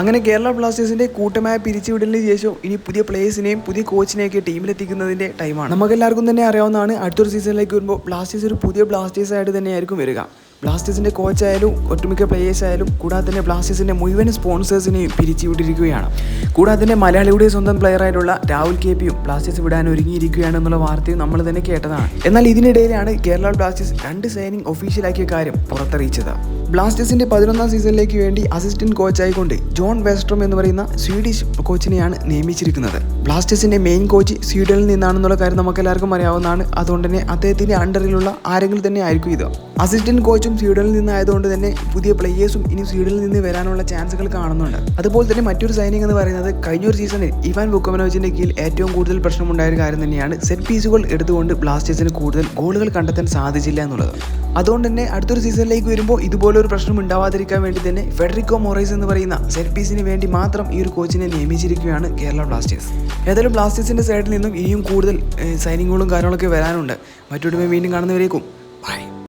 അങ്ങനെ കേരള ബ്ലാസ്റ്റേഴ്സിന്റെ കൂട്ടമായ പിരിച്ചുവിടലിന് ശേഷം ഇനി പുതിയ പ്ലേയേഴ്സിനെയും പുതിയ കോച്ചിനെയൊക്കെ ടീമിലെത്തിക്കുന്നതിന്റെ ടൈമാണ് നമുക്കെല്ലാവർക്കും തന്നെ അറിയാവുന്നതാണ് അടുത്തൊരു സീസണിലേക്ക് വരുമ്പോൾ ബ്ലാസ്റ്റേഴ്സ് ഒരു പുതിയ ബ്ലാസ്റ്റേഴ്സ് ആയിട്ട് തന്നെയായിരിക്കും വരിക. ബ്ലാസ്റ്റേഴ്സിന്റെ കോച്ചായാലും ഒട്ടുമിക്ക പ്ലേയേഴ്സ് ആയാലും കൂടാതെ തന്നെ ബ്ലാസ്റ്റേഴ്സിന്റെ മുഴുവൻ സ്പോൺസേഴ്സിനെയും പിരിച്ചുവിട്ടിരിക്കുകയാണ്. കൂടാതെ തന്നെ മലയാളിയുടെ സ്വന്തം പ്ലെയർ ആയിട്ടുള്ള രാഹുൽ കെ പിയും ബ്ലാസ്റ്റേഴ്സ് വിടാൻ ഒരുങ്ങിയിരിക്കുകയാണ് എന്നുള്ള വാർത്തയും നമ്മൾ തന്നെ കേട്ടതാണ്. എന്നാൽ ഇതിനിടയിലാണ് കേരള ബ്ലാസ്റ്റേഴ്സ് രണ്ട് സൈനിങ് ഒഫീഷ്യലാക്കിയ കാര്യം പുറത്തറിയിച്ചത്. ബ്ലാസ്റ്റേഴ്സിന്റെ പതിനൊന്നാം സീസണിലേക്ക് വേണ്ടി അസിസ്റ്റന്റ് കോച്ചായിക്കൊണ്ട് ജോൺ വെസ്ട്രോം എന്ന് പറയുന്ന സ്വീഡിഷ് കോച്ചിനെയാണ് നിയമിച്ചിരിക്കുന്നത്. ബ്ലാസ്റ്റേഴ്സിന്റെ മെയിൻ കോച്ച് സ്വീഡനിൽ നിന്നാണെന്നുള്ള കാര്യം നമുക്കെല്ലാവർക്കും അറിയാവുന്നതാണ്. അതുകൊണ്ട് തന്നെ അദ്ദേഹത്തിന്റെ അണ്ടറിലുള്ള ആരെങ്കിലും തന്നെ ആയിരിക്കും ഇത്. അസിസ്റ്റന്റ് കോച്ചും സ്വീഡനിൽ നിന്നായതുകൊണ്ട് തന്നെ പുതിയ പ്ലേയേഴ്സും ഇനി സ്വീഡനിൽ നിന്ന് വരാനുള്ള ചാൻസുകൾ കാണുന്നുണ്ട്. അതുപോലെ തന്നെ മറ്റൊരു സൈനിങ് എന്ന് പറയുന്നത് കഴിഞ്ഞ ഒരു സീസണിൽ ഇവാൻ ബുക്കമനോജിന്റെ കീഴിൽ ഏറ്റവും കൂടുതൽ പ്രശ്നമുണ്ടായ ഒരു കാര്യം തന്നെയാണ് സെറ്റ് പീസുകൾ എടുത്തുകൊണ്ട് ബ്ലാസ്റ്റേഴ്സിന് കൂടുതൽ ഗോളുകൾ കണ്ടെത്താൻ സാധിച്ചില്ല എന്നുള്ളത്. അതുകൊണ്ട് തന്നെ അടുത്തൊരു സീസണിലേക്ക് വരുമ്പോൾ ഇതുപോലൊരു പ്രശ്നം ഉണ്ടാവാതിരിക്കാൻ വേണ്ടി തന്നെ ഫെഡറിക്കോ മൊറൈസ് എന്ന് പറയുന്ന സെറ്റ് പീസിന് വേണ്ടി മാത്രം ഈ ഒരു കോച്ചിനെ നിയമിച്ചിരിക്കുകയാണ് കേരള ബ്ലാസ്റ്റേഴ്സ്. ഏതായാലും ബ്ലാസ്റ്റേഴ്സിന്റെ സൈഡിൽ നിന്നും ഇനിയും കൂടുതൽ സൈനിങ്ങുകളും കാര്യങ്ങളൊക്കെ വരാനുണ്ട്. മറ്റൊരു വീണ്ടും കാണുന്നവരേക്കും.